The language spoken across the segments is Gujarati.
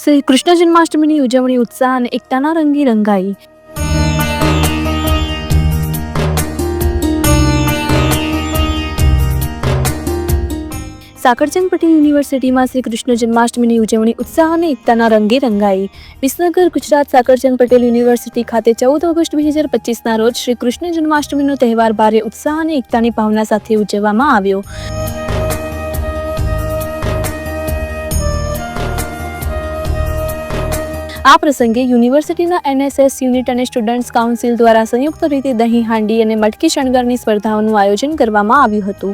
શ્રી કૃષ્ણ જન્માષ્ટમીની ઉજવણી ઉત્સાહ અને એકતાના રંગી રંગાઈ. સાકરચંદ પટેલ યુનિવર્સિટીમાં શ્રી કૃષ્ણ જન્માષ્ટમીની ઉજવણી ઉત્સાહ અને એકતાના રંગે રંગાઈ. વિસનગર, ગુજરાત સાકરચંદ પટેલ યુનિવર્સિટી ખાતે ચૌદ ઓગસ્ટ બે હજાર પચીસના રોજ શ્રી કૃષ્ણ જન્માષ્ટમીનો તહેવાર ભારે ઉત્સાહ અને એકતાની ભાવના સાથે ઉજવવામાં આવ્યો. આ પ્રસંગે યુનિવર્સિટીના એનએસએસ યુનિટ અને સ્ટુડન્ટ્સ કાઉન્સિલ દ્વારા સંયુક્ત રીતે દહીં, હાંડી અને મટકી શણગારની સ્પર્ધાઓનું આયોજન કરવામાં આવ્યું હતું.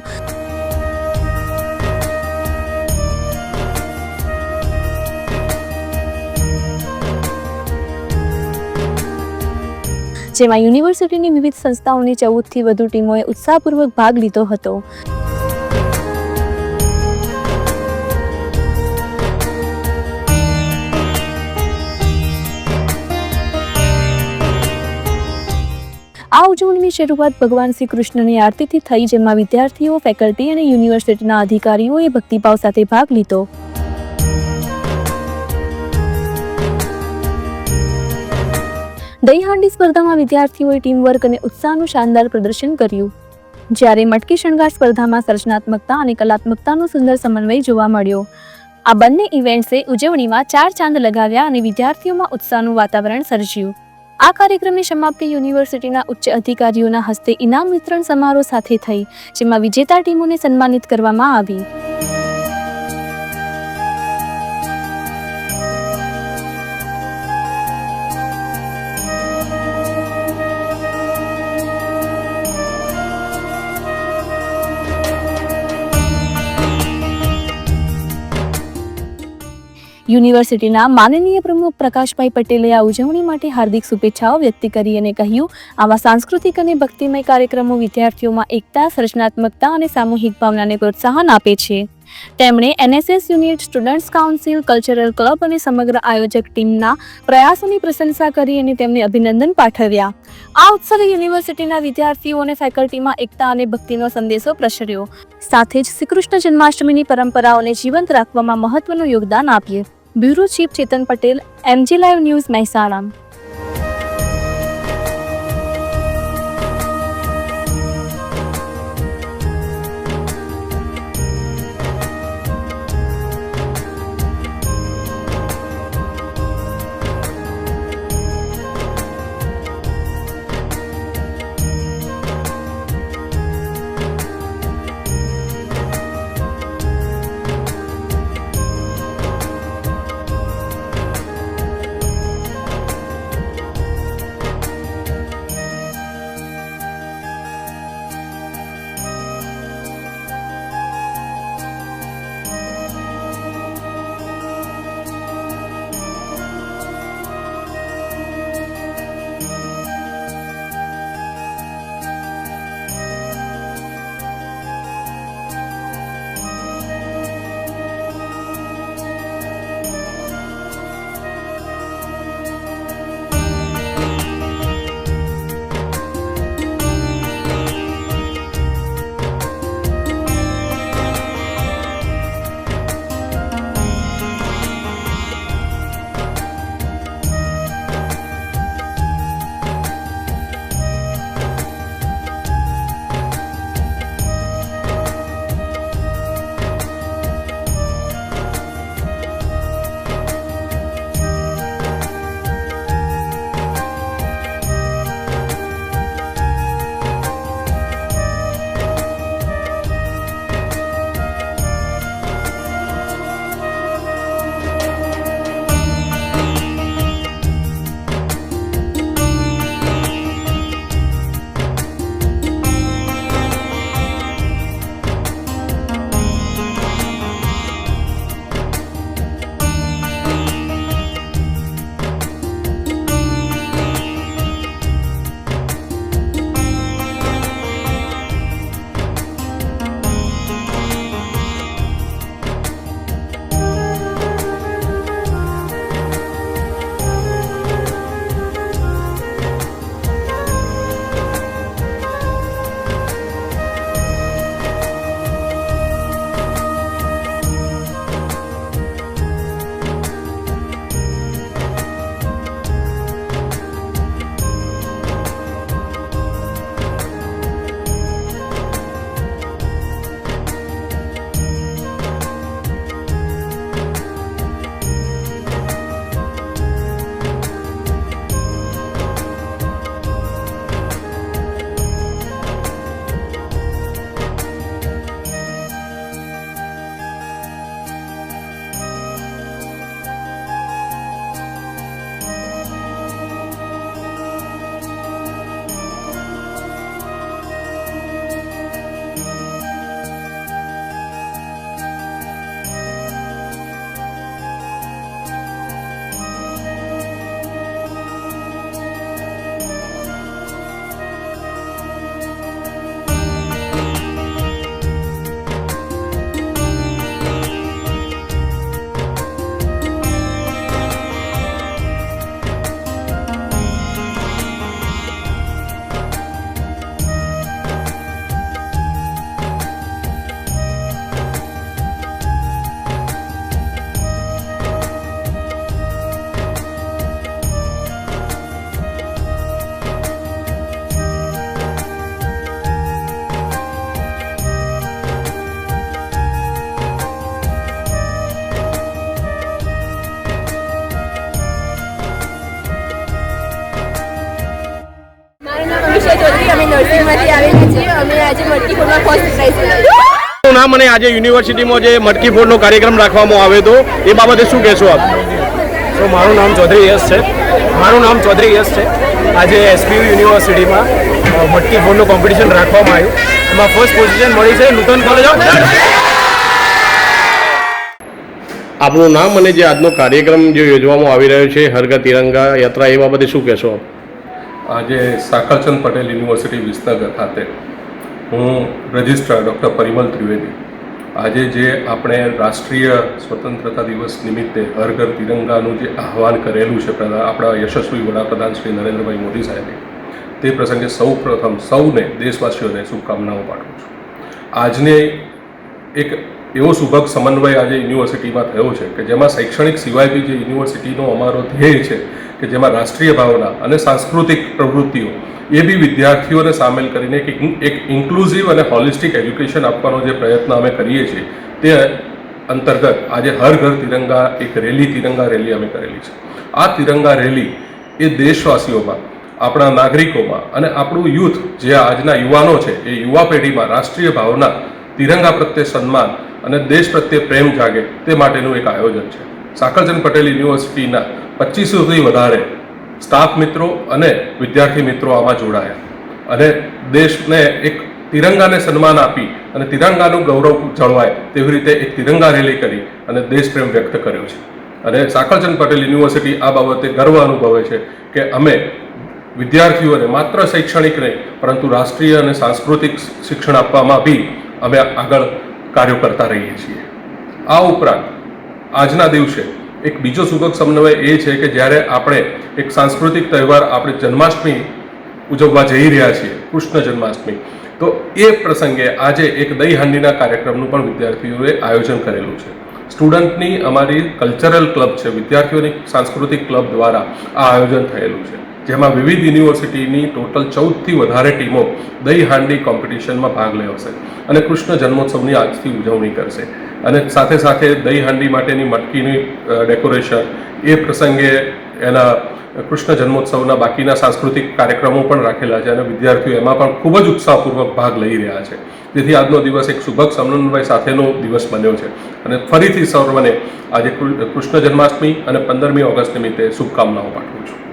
જેમાં યુનિવર્સિટીની વિવિધ સંસ્થાઓની ચૌદથી વધુ ટીમોએ ઉત્સાહપૂર્વક ભાગ લીધો હતો. આ ઉજવણીની શરૂઆત ભગવાન શ્રી કૃષ્ણની આરતીથી થઈ, જેમાં વિદ્યાર્થીઓ, ફેકલ્ટી અને યુનિવર્સિટીના અધિકારીઓએ ભક્તિભાવ સાથે ભાગ લીધો. દહીહાંડી સ્પર્ધામાં વિદ્યાર્થીઓએ ટીમવર્ક અને ઉત્સાહનું શાનદાર પ્રદર્શન કર્યું. જ્યારે મટકી શણગાર સ્પર્ધામાં સર્જનાત્મકતા અને કલાત્મકતાનો સુંદર સમન્વય જોવા મળ્યો. આ બંને ઇવેન્ટ્સે ઉજવણીમાં ચાર ચાંદ લગાવ્યા અને વિદ્યાર્થીઓમાં ઉત્સાહનું વાતાવરણ સર્જ્યું. આ કાર્યક્રમની સમાપ્તિ યુનિવર્સિટીના ઉચ્ચ અધિકારીઓના હસ્તે ઇનામ વિતરણ સમારોહ સાથે થઈ, જેમાં વિજેતા ટીમોને સન્માનિત કરવામાં આવી. યુનિવર્સિટીના માનનીય પ્રમુખ પ્રકાશભાઈ પટેલે આ ઉજવણી માટે હાર્દિક શુભેચ્છાઓ વ્યક્ત કરી અને કહ્યું, આવા સાંસ્કૃતિક અને ભક્તિમય કાર્યક્રમો વિદ્યાર્થીઓમાં એકતા, સર્જનાત્મકતા અને સામૂહિક ભાવનાને પ્રોત્સાહન આપે છે. તેમણે NSS unit students council, cultural club અને સમગ્ર આયોજક ટીમના પ્રયાસોની પ્રશંસા કરી અને તેમને અભિનંદન પાઠવ્યા. આ ઉત્સવે યુનિવર્સિટીના વિદ્યાર્થીઓ અને ફેકલ્ટીમાં એકતા અને ભક્તિનો સંદેશો પ્રસર્યો. સાથે જ શ્રીકૃષ્ણ જન્માષ્ટમીની પરંપરાઓને જીવંત રાખવામાં મહત્વનું યોગદાન આપીએ bureau chief Chetan Patel MG live news Mehsana શું નામ અને આજે યુનિવર્સિટીમાં જે મટકી ફોડનો કાર્યક્રમ રાખવામાં આવ્યો હતો એ બાબતે શું કહેશો આપ? તો મારું નામ ચૌધરી યશ છે. મારું નામ ચૌધરી યશ છે. આજે એસપીયુ યુનિવર્સિટીમાં મટકી ફોડનું કોમ્પિટિશન રાખવામાં આવ્યું. એમાં ફર્સ્ટ પોઝિશન મળી છે નૂતન કોલેજ ઓફ આપનું નામ અને જે આજનો કાર્યક્રમ જે યોજવામાં આવી રહ્યો છે હરગા તિરંગા યાત્રા એ બાબતે શું કહેશો આજે સાકરચંદ પટેલ યુનિવર્સિટી વિસનગર ખાતે હું રજિસ્ટ્રાર ડૉક્ટર પરિમલ ત્રિવેદી. આજે જે આપણે રાષ્ટ્રીય સ્વતંત્રતા દિવસ નિમિત્તે હર ઘર તિરંગાનું જે આહવાન કરેલું છે આપણા યશસ્વી વડાપ્રધાન શ્રી નરેન્દ્રભાઈ મોદી સાહેબે, તે પ્રસંગે સૌ પ્રથમ સૌને, દેશવાસીઓને શુભકામનાઓ પાઠવું છું. આજને એક એવો સુભગ સમન્વય આજે યુનિવર્સિટીમાં થયો છે કે જેમાં શૈક્ષણિક સિવાય બી જે યુનિવર્સિટીનો અમારો ધ્યેય છે કે જેમાં રાષ્ટ્રીય ભાવના અને સાંસ્કૃતિક પ્રવૃત્તિઓ એ બી વિદ્યાર્થીઓને સામેલ કરીને એક એક ઇન્ક્લુઝિવ અને હોલિસ્ટિક એજ્યુકેશન આપવાનો જે પ્રયત્ન અમે કરીએ છીએ, તે અંતર્ગત આજે હર ઘર તિરંગા, એક રેલી, તિરંગા રેલી અમે કરેલી છે. આ તિરંગા રેલી એ દેશવાસીઓમાં, આપણા નાગરિકોમાં અને આપણું યુથ જે આજના યુવાનો છે, એ યુવા પેઢીમાં રાષ્ટ્રીય ભાવના, તિરંગા પ્રત્યે સન્માન અને દેશ પ્રત્યે પ્રેમ જાગે તે માટેનું એક આયોજન છે. સાકરચંદ પટેલ યુનિવર્સિટીના પચીસોથી વધારે સ્ટાફ મિત્રો અને વિદ્યાર્થી મિત્રો આમાં જોડાયા. અને દેશને એક તિરંગાને સન્માન આપી અને તિરંગાનું ગૌરવ જળવાય તેવી રીતે એક તિરંગા રેલી કરી અને દેશપ્રેમ વ્યક્ત કર્યો છે. અને સાકરચંદ પટેલ યુનિવર્સિટી આ બાબતે ગર્વ અનુભવે છે કે અમે વિદ્યાર્થીઓને માત્ર શૈક્ષણિક નહીં, પરંતુ રાષ્ટ્રીય અને સાંસ્કૃતિક શિક્ષણ આપવામાં બી અમે આગળ કાર્યો કરતા રહીએ છીએ. આ ઉપરાંત આજના દિવસે એક બીજો સુભગ સમન્વય એ છે કે જ્યારે આપણે એક સાંસ્કૃતિક તહેવાર આપણે જન્માષ્ટમી ઉજવવા જઈ રહ્યા છીએ, કૃષ્ણ જન્માષ્ટમી, તો એ પ્રસંગે આજે એક દહીં હાંડીના કાર્યક્રમનું પણ વિદ્યાર્થીઓએ આયોજન કરેલું છે. સ્ટુડન્ટની અમારી કલ્ચરલ ક્લબ છે, વિદ્યાર્થીઓની સાંસ્કૃતિક ક્લબ દ્વારા આ આયોજન થયેલું છે. જેમાં વિવિધ યુનિવર્સિટીની ટોટલ ચૌદથી વધારે ટીમો દહીં હાંડી કોમ્પિટિશનમાં ભાગ લેવશે અને કૃષ્ણ જન્મોત્સવની આજથી ઉજવણી કરશે. અને સાથે સાથે દહીં હાંડી માટેની મટકીની ડેકોરેશન એ પ્રસંગે એના કૃષ્ણ જન્મોત્સવના બાકીના સાંસ્કૃતિક કાર્યક્રમો પણ રાખેલા છે અને વિદ્યાર્થીઓ એમાં પણ ખૂબ જ ઉત્સાહપૂર્વક ભાગ લઈ રહ્યા છે. જેથી આજનો દિવસ એક સુભગ સમન્વય સાથેનો દિવસ બન્યો છે. અને ફરીથી સર્વને આજે કૃષ્ણ જન્માષ્ટમી અને પંદરમી ઓગસ્ટ નિમિત્તે શુભકામનાઓ પાઠવું છું.